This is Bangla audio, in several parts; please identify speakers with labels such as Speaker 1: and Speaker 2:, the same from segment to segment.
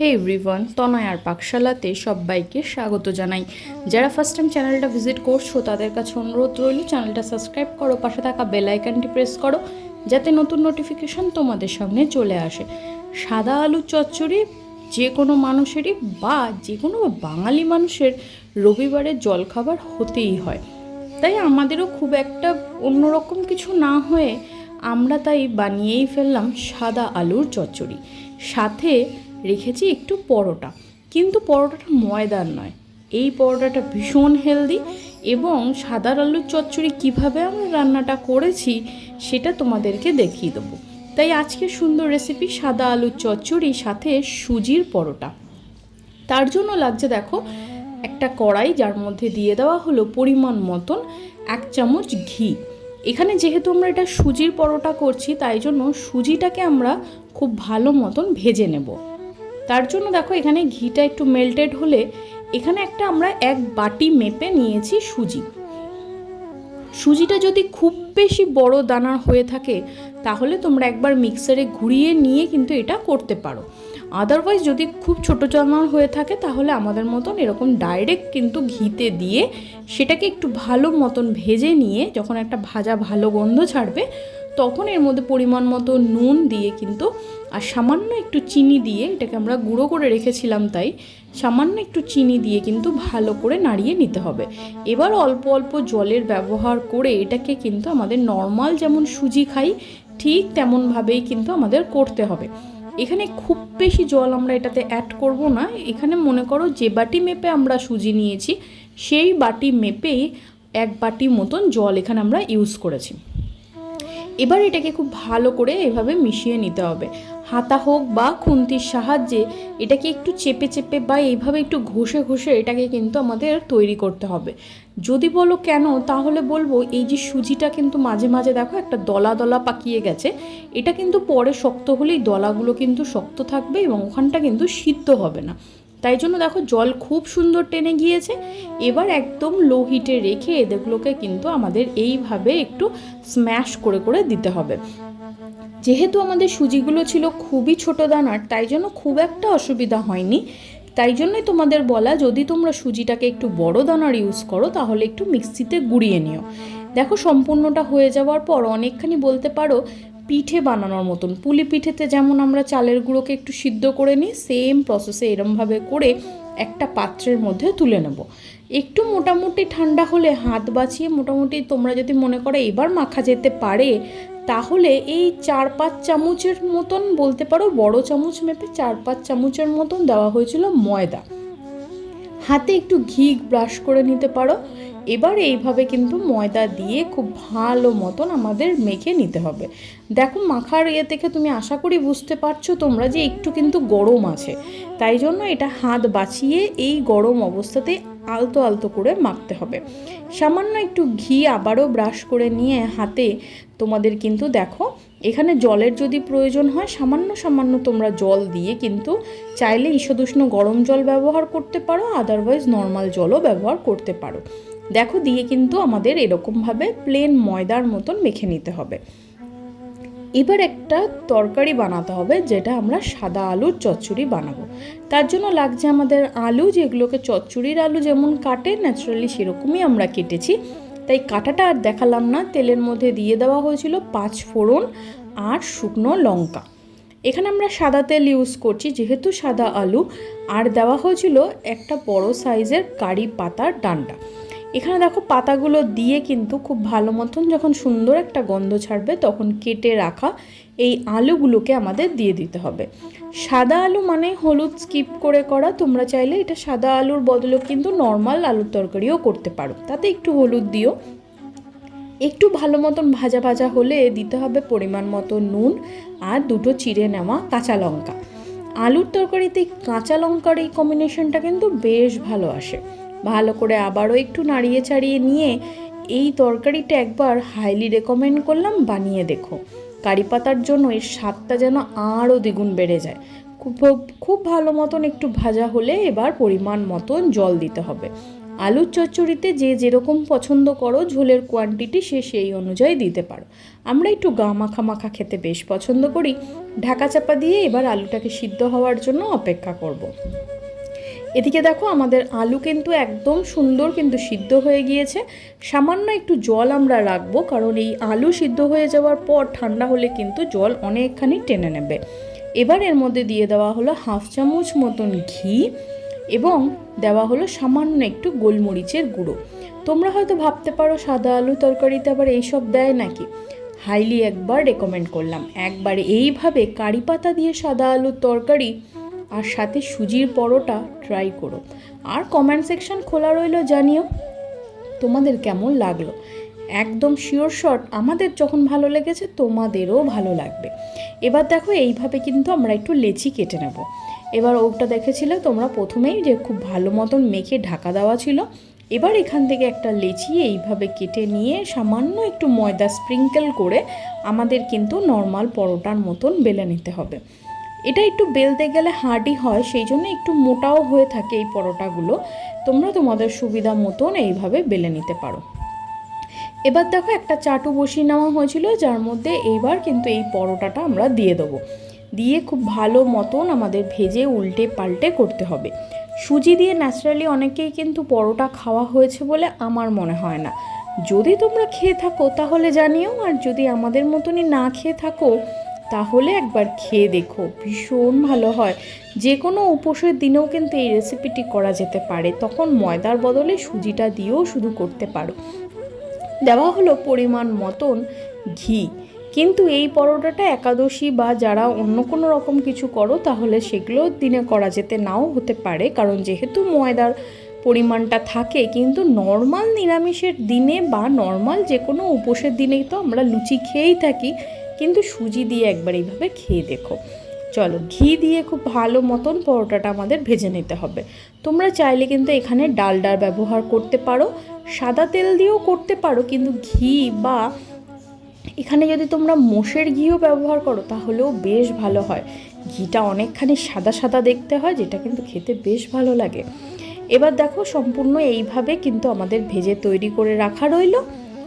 Speaker 1: হে এভরিওয়ান তনয় আর পাকশালাতে সবাইকে স্বাগত জানাই। যারা ফার্স্ট টাইম চ্যানেলটা ভিজিট করছ, তাদের কাছে অনুরোধ রইল চ্যানেলটা সাবস্ক্রাইব করো, পাশে থাকা বেল আইকনটি প্রেস করো, যাতে নতুন নোটিফিকেশন তোমাদের সামনে চলে আসে। সাদা আলু চচ্চড়ি যে কোনো মানুষেরই বা যে কোনো বাঙালি মানুষের রবিবারের জলখাবার হতেই হয়। তাই আমাদেরও খুব একটা অন্যরকম কিছু না হয়ে আমরা তাই বানিয়েই ফেললাম সাদা আলুর চচ্চড়ি। সাথে রেখেছি একটু পরোটা। কিন্তু পরোটাটা ময়দার নয়। এই পরোটাটা ভীষণ হেলদি এবং সাদা আলুর চচ্চড়ি কীভাবে আমরা রান্নাটা করেছি সেটা তোমাদেরকে দেখিয়ে দেবো। তাই আজকে সুন্দর রেসিপি সাদা আলুর চচ্চড়ি, সাথে সুজির পরোটা। তার জন্য লাগছে দেখো, একটা কড়াই যার মধ্যে দিয়ে দেওয়া হলো পরিমাণ মতন এক চামচ ঘি। এখানে যেহেতু আমরা এটা সুজির পরোটা করছি, তাই জন্য সুজিটাকে আমরা খুব ভালো মতন ভেজে নেব। তার জন্য দেখো এখানে ঘিটা একটু মেল্টেড হলে এখানে একটা আমরা এক বাটি মেপে নিয়েছি সুজি। সুজিটা যদি খুব বেশি বড় দানার হয়ে থাকে, তাহলে তোমরা একবার মিক্সারে ঘুরিয়ে নিয়ে কিন্তু এটা করতে পারো। আদারওয়াইজ যদি খুব ছোটো দানার হয়ে থাকে, তাহলে আমাদের মতন এরকম ডাইরেক্ট কিন্তু ঘিতে দিয়ে সেটাকে একটু ভালো মতন ভেজে নিয়ে যখন একটা ভাজা ভালো গন্ধ ছাড়বে তখন এর মধ্যে পরিমাণ মতো নুন দিয়ে কিন্তু আর সামান্য একটু চিনি দিয়ে, এটাকে আমরা গুঁড়ো করে রেখেছিলাম তাই, সামান্য একটু চিনি দিয়ে কিন্তু ভালো করে নাড়িয়ে নিতে হবে। এবার অল্প অল্প জলের ব্যবহার করে এটাকে কিন্তু আমাদের নর্মাল যেমন সুজি খাই, ঠিক তেমনভাবেই কিন্তু আমাদের করতে হবে। এখানে খুব বেশি জল আমরা এটাতে অ্যাড করব না। এখানে মনে করো যে বাটি মেপে আমরা সুজি নিয়েছি, সেই বাটি মেপেই এক বাটি মতন জল এখানে আমরা ইউজ করেছি। এবার এটাকে খুব ভালো করে এভাবে মিশিয়ে নিতে হবে। হাতা হোক বা খুন্তির সাহায্যে এটাকে একটু চেপে চেপে বা এইভাবে একটু ঘষে ঘষে এটাকে কিন্তু আমাদের তৈরি করতে হবে। যদি বলো কেন, তাহলে বলব এই যে সুজিটা কিন্তু মাঝে মাঝে দেখো একটা দলা দলা পাকিয়ে গেছে, এটা কিন্তু পরে শক্ত হলেই দলাগুলো কিন্তু শক্ত থাকবে এবং ওখানটা কিন্তু সিদ্ধ হবে না। তাই জন্য দেখো জল খুব সুন্দর টেনে গিয়েছে। এবার একদম লো হিটে রেখে এদেরগুলোকে কিন্তু আমাদের এইভাবে একটু স্ম্যাশ করে করে দিতে হবে। যেহেতু আমাদের সুজিগুলো ছিল খুবই ছোট দানার, তাই জন্য খুব একটা অসুবিধা হয়নি। তাই জন্যই তোমাদের বলা, যদি তোমরা সুজিটাকে একটু বড় দানার ইউজ করো, তাহলে একটু মিক্সিতে গুঁড়িয়ে নিও। দেখো সম্পূর্ণটা হয়ে যাওয়ার পর অনেকখানি বলতে পারো পিঠে বানানোর মতন। পুলি পিঠেতে যেমন আমরা চালের গুঁড়োকে একটু সিদ্ধ করে নিই সেম প্রসেসে এরমভাবে করে একটা পাত্রের মধ্যে তুলে নেব। একটু মোটামুটি ঠান্ডা হলে হাত বাঁচিয়ে মোটামুটি তোমরা যদি মনে করো এবার মাখা যেতে পারে, তাহলে এই চার পাঁচ চামচের মতন বলতে পারো, বড় চামচ মেপে চার পাঁচ চামচের মতন দেওয়া হয়েছিল ময়দা। হাতে একটু ঘি ব্রাশ করে নিতে পারো। এবার এইভাবে কিন্তু ময়দা দিয়ে খুব ভালো মতন আমাদের মেখে নিতে হবে। দেখো মাখার ইয়ে থেকে তুমি আশা করি বুঝতে পারছ তোমরা যে একটু কিন্তু গরম আছে। তাই জন্য এটা হাত বাঁচিয়ে এই গরম অবস্থাতে আলতো আলতো করে মাখতে হবে। সামান্য একটু ঘি আবারও ব্রাশ করে নিয়ে হাতে তোমাদের কিন্তু দেখো, এখানে জলের যদি প্রয়োজন হয় সামান্য সামান্য তোমরা জল দিয়ে কিন্তু চাইলে ঈষদুষ্ণ গরম জল ব্যবহার করতে পারো আদারওয়াইজ নর্মাল জলও ব্যবহার করতে পারো। দেখো, দিয়ে কিন্তু আমাদের এরকমভাবে প্লেন ময়দার মতন মেখে নিতে হবে। এবার একটা তরকারি বানাতে হবে, যেটা আমরা সাদা আলুর চচ্চড়ি বানাবো। তার জন্য লাগছে আমাদের আলু, যেগুলোকে চচ্চড়ির আলু যেমন কাটে ন্যাচারালি সেরকমই আমরা কেটেছি। তাই কাটাটা আর দেখালাম না, তেলের মধ্যে দিয়ে দেওয়া হয়েছিল পাঁচ ফোড়ন আর শুকনো লঙ্কা। এখানে আমরা সাদা তেল ইউজ করছি, যেহেতু সাদা আলু। আর দেওয়া হয়েছিল একটা বড় সাইজের কারি পাতার ডান্ডা। এখানে দেখো পাতাগুলো দিয়ে কিন্তু খুব ভালো মতন যখন সুন্দর একটা গন্ধ ছাড়বে তখন কেটে রাখা এই আলুগুলোকে আমাদের দিয়ে দিতে হবে। সাদা আলু মানে হলুদ স্কিপ করে করা, তোমরা চাইলে এটা সাদা আলুর বদলে কিন্তু নর্মাল আলুর তরকারিও করতে পারো। তাতে একটু হলুদ দিও। একটু ভালো মতন ভাজা ভাজা হলে দিতে হবে পরিমাণ মতো নুন আর দুটো চিড়ে নেওয়া কাঁচা লঙ্কা। আলুর তরকারিতে কাঁচা লঙ্কার এই কম্বিনেশনটা কিন্তু বেশ ভালো আসে। ভালো করে আবারও একটু নাড়িয়ে চাড়িয়ে নিয়ে এই তরকারিটা একবার হাইলি রেকমেন্ড করলাম, বানিয়ে দেখো। কারি পাতার জন্য এর স্বাদটা যেন আরও দ্বিগুণ বেড়ে যায়। খুব খুব ভালো মতন একটু ভাজা হলে এবার পরিমাণ মতন জল দিতে হবে। আলুর চচ্চড়িতে যে যেরকম পছন্দ করো, ঝোলের কোয়ান্টিটি সে সেই অনুযায়ী দিতে পারো। আমরা একটু গা মাখা মাখা খেতে বেশ পছন্দ করি। ঢাকা চাপা দিয়ে এবার আলুটাকে সিদ্ধ হওয়ার জন্য অপেক্ষা করব। এদিকে দেখো আমাদের আলু কিন্তু একদম সুন্দর কিন্তু সিদ্ধ হয়ে গিয়েছে। সামান্য একটু জল আমরা রাখব, কারণ এই আলু সিদ্ধ হয়ে যাওয়ার পর ঠান্ডা হলে কিন্তু জল অনেকখানি টেনে নেবে। এবার এর মধ্যে দিয়ে দেওয়া হলো হাফ চামচ মতন ঘি এবং দেওয়া হলো সামান্য একটু গোলমরিচের গুঁড়ো। তোমরা হয়তো ভাবতে পারো সাদা আলু তরকারিতে আবার এইসব দেয় নাকি? হাইলি একবার রেকমেন্ড করলাম। একবার এইভাবে কারি পাতা দিয়ে সাদা আলুর তরকারি আর সাথে সুজির পরোটা ট্রাই করো। আর কমেন্ট সেকশন খোলা রইল জানিও, তোমাদের কেমন লাগল? একদম শিওর শট আমাদের যখন ভালো লেগেছে, তোমাদেরও ভালো লাগবে। এবার দেখো, এইভাবে কিন্তু আমরা একটু লেচি কেটে নেব। এবার ওটা দেখেছিলে, তোমরা প্রথমেই যে খুব ভালো মতন মেখে ঢাকা দেওয়া ছিল, এবার এখান থেকে একটা লেচি এইভাবে কেটে নিয়ে সামান্য একটু ময়দা স্প্রিঙ্কেল করে আমাদের কিন্তু নর্মাল পরোটার মতন বেলে নিতে হবে। এটা একটু বেলতে গেলে হার্ডি হয়, সেই জন্য একটু মোটাও হয়ে থাকে এই পরোটাগুলো। তোমরা তোমাদের সুবিধা মতন এইভাবে বেলে নিতে পারো। এবার দেখো একটা চাটু বসিয়ে নেওয়া হয়েছিল, যার মধ্যে এইবার কিন্তু এই পরোটাটা আমরা দিয়ে দেবো। দিয়ে খুব ভালো মতন আমাদের ভেজে উল্টে পাল্টে করতে হবে। সুজি দিয়ে ন্যাচারালি অনেকেই কিন্তু পরোটা খাওয়া হয়েছে বলে আমার মনে হয় না। যদি তোমরা খেয়ে থাকো তাহলে জানিও, আর যদি আমাদের মতনই না খেয়ে থাকো তাহলে একবার খেয়ে দেখো, ভীষণ ভালো হয়। যে কোনো উপোসের দিনেও কিন্তু এই রেসিপিটি করা যেতে পারে। তখন ময়দার বদলে সুজিটা দিয়েও শুধু করতে পারো। দেওয়া হলো পরিমাণ মতন ঘি। কিন্তু এই পরোটাটা একাদশী বা যারা অন্য কোনো রকম কিছু করো, তাহলে সেগুলো দিনে করা যেতে নাও হতে পারে। কারণ যেহেতু ময়দার পরিমাণটা থাকে, কিন্তু নর্মাল নিরামিষের দিনে বা নর্মাল যে কোনো উপোসের দিনেই তো আমরা লুচি খেয়েই থাকি কিন্তু সুজি দিয়ে একবার এইভাবে খেয়ে দেখো। চলো, ঘি দিয়ে খুব ভালো মতন পরোটাটা আমাদের ভেজে নিতে হবে। তোমরা চাইলে কিন্তু এখানে ডালডার ব্যবহার করতে পারো, সাদা তেল দিয়েও করতে পারো, কিন্তু ঘি বা এখানে যদি তোমরা মোষের ঘিও ব্যবহার করো, তাহলেও বেশ ভালো হয়। ঘিটা অনেকখানি সাদা সাদা দেখতে হয়, যেটা কিন্তু খেতে বেশ ভালো লাগে। এবার দেখো, সম্পূর্ণ এইভাবে কিন্তু আমাদের ভেজে তৈরি করে রাখা রইল।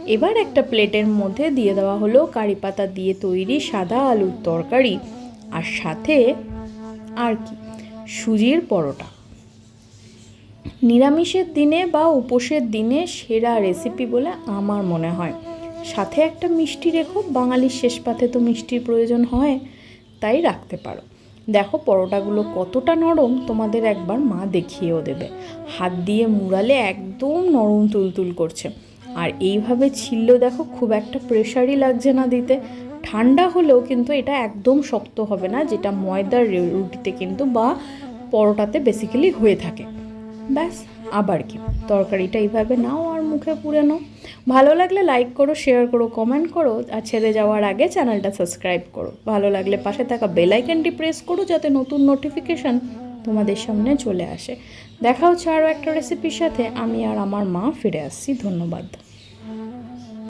Speaker 1: এবার একটা প্লেটের মধ্যে দিয়ে দেওয়া হলো কারি পাতা দিয়ে তৈরি সাদা আলুর তরকারি। আর সাথে আর কি? সুজির পরোটা। নিরামিষের দিনে বা উপোসের দিনে সেরা রেসিপি বলে আমার মনে হয়। সাথে একটা মিষ্টি রেখো, বাঙালির শেষ পাতে তো মিষ্টির প্রয়োজন হয়, তাই রাখতে পারো। দেখো পরোটাগুলো কতটা নরম, তোমাদের একবার মা দেখিয়েও দেবে। হাত দিয়ে মুড়ালে একদম নরম তুলতুল করছে। আর এইভাবে ছিল, দেখো, খুব একটা প্রেশারই লাগছে না দিতে। ঠান্ডা হলেও কিন্তু এটা একদম শক্ত হবে না, যেটা ময়দার রুটিতে কিন্তু বা পরোটাতে বেসিক্যালি হয়ে থাকে। ব্যাস, আবার কি, তরকারিটা এইভাবে নাও আর মুখে পুড়ে নাও। ভালো লাগলে লাইক করো শেয়ার করো কমেন্ট করো, আর ছেড়ে যাওয়ার আগে চ্যানেলটা সাবস্ক্রাইব করো। ভালো লাগলে পাশে থাকা বেল আইকনটি প্রেস করো, যাতে নতুন নোটিফিকেশান তোমাদের সামনে চলে আসে। দেখা হচ্ছে আরও একটা রেসিপির সাথে। আমি আর আমার মা ফিরে আসছি। ধন্যবাদ।